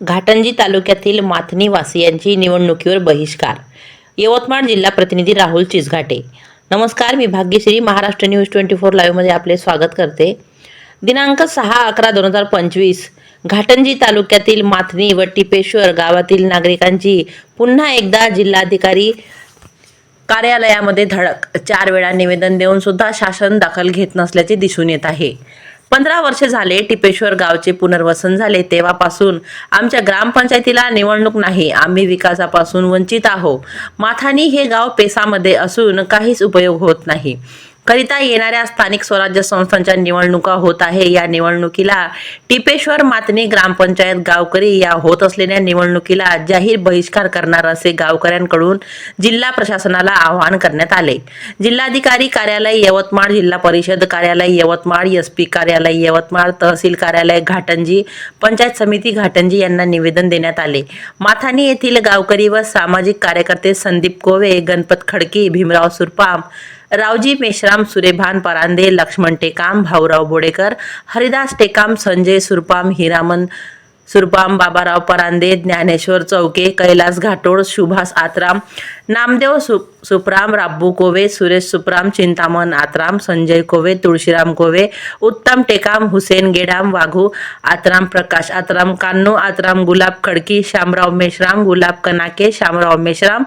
घाटंजी तालुक्यातील माथनीवासियांची निवडणुकीवर बहिष्कार. यवतमाळ जिल्हा प्रतिनिधी राहुल चिसघाटे नमस्कार मी Bhagyashree Maharashtra news twenty four लाईव्हमध्ये आपले स्वागत करते. दिनांक सहा अकरा दोन हजार पंचवीस घाटंजी तालुक्यातील माथनी व टिपेश्वर गावातील नागरिकांची पुन्हा एकदा जिल्हाधिकारी कार्यालयामध्ये धडक. चार वेळा निवेदन देऊन सुद्धा शासन दखल घेत नसल्याचे दिसून येत आहे. पंधरा वर्ष झाले टिपेश्वर गावचे पुनर्वसन झाले. तेव्हापासून आमच्या ग्रामपंचायतीला निवडणूक नाही. आम्ही विकासापासून वंचित आहो माथानी हे गाव पेसामध्ये असून काहीच उपयोग होत नाही. करिता येणाऱ्या स्थानिक स्वराज्य संस्थांच्या निवडणुका होत आहे. या निवडणुकीला टिपेश्वर मातनी ग्रामपंचायत गावकरी या होत असलेल्या निवडणुकीला जाहीर बहिष्कार करणार असे गावकऱ्यांकडून जिल्हा प्रशासनाला आवाहन करण्यात आले. जिल्हाधिकारी कार्यालय यवतमाळ जिल्हा परिषद कार्यालय यवतमाळ एस पी कार्यालय यवतमाळ तहसील कार्यालय घाटंजी पंचायत समिती घाटंजी यांना निवेदन देण्यात आले. माथानी येथील गावकरी व सामाजिक कार्यकर्ते संदीप कोवे गणपत खडकी भीमराव सुरपाम रावजी मेश्राम सुरेभान परांदे लक्ष्मण टेकाम भाऊराव बोडेकर हरिदास टेकाम संजय सुरपाम हिरामन सुरपाम बाबाराव परांदे ज्ञानेश्वर चौके कैलास घाटोळ सुभाष आत्राम नामदेव सु सुप्राम राब्बू कोवे सुरेश सुप्राम चिंतामन आत्राम संजय कोवे तुळशीराम कोवे उत्तम टेकाम हुसेन गेडाम वाघू आत्राम प्रकाश आत्राम कान्नू आत्राम गुलाब खडकी शामराव मेश्राम गुलाब कनाके शामराव मेश्राम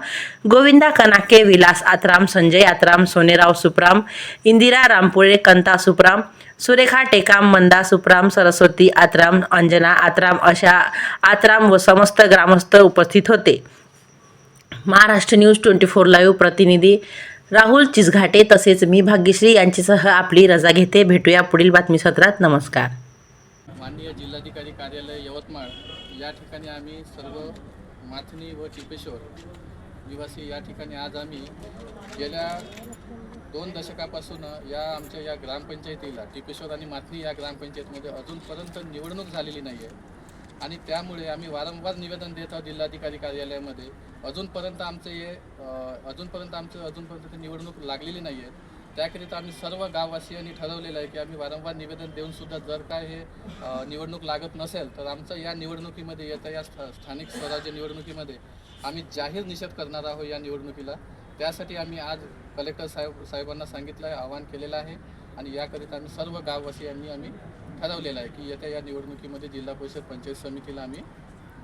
गोविंदा कनाके विलास आत्राम संजय आत्राम सोनेराव सुप्राम इंदिरा रामपुळे कंता सुप्राम सुरेखा टेकाम मंदा सुप्राम सरस्वती आत्राम अंजना आत्राम अशा आत्राम व समस्त ग्रामस्थ उपस्थित होते. Maharashtra news twenty four live प्रतिनिधी राहुल चिसघाटे तसेच मी भाग्यश्री यांच्यासह आपली रजा घेते. भेटूया पुढील बातमीसत्रात. नमस्कार. माननीय जिल्हाधिकारी कार्यालय यवतमाळ. या ठिकाणी आम्ही सर्व माथनी व टिपेश्वर निवासी या ठिकाणी आज आम्ही गेल्या दोन दशकापासून या आमच्या या ग्रामपंचायतीला टिपेश्वर आणि माथनी या ग्रामपंचायतीमध्ये अजूनपर्यंत निवडणूक झालेली नाही आहे आणि त्यामुळे आम्ही वारंवार निवेदन देत आहोत जिल्हाधिकारी कार्यालयामध्ये अजूनपर्यंत आमचं हे अजूनपर्यंत आमचं अजूनपर्यंत ते निवडणूक लागलेली नाही आहे त्याकरिता आम्ही सर्व गाववासियांनी ठरवलेलं आहे की आम्ही वारंवार निवेदन देऊन सुद्धा जर काय हे निवडणूक लागत नसेल तर आमचं या निवडणुकीमध्ये येत्या या स्था- स्थानिक स्वराज्य निवडणुकीमध्ये आम्ही जाहीर निषेध करणार आहोत या निवडणुकीला. त्यासाठी आम्ही आज कलेक्टर साहेब साहेबांना सांगितलं आहे आवाहन केलेलं आहे आणि याकरिता आम्ही सर्व गाववासियांनी आम्ही ठरवलेलं आहे की येत्या या निवडणुकीमध्ये जिल्हा परिषद पंचायत समितीला आम्ही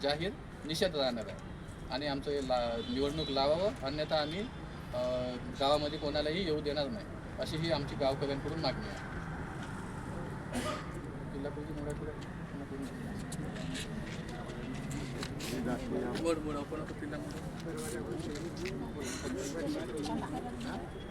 जाहीर निषेध राहणार आहे. आणि आमचं हे ला निवडणूक लावावं अन्यथा आम्ही गावामध्ये कोणालाही येऊ देणार नाही अशी ही आमची गावकऱ्यांकडून मागणी आहे. जिल्हा परिषद मराठी बोर्ड बोर्ड आपण जिल्हा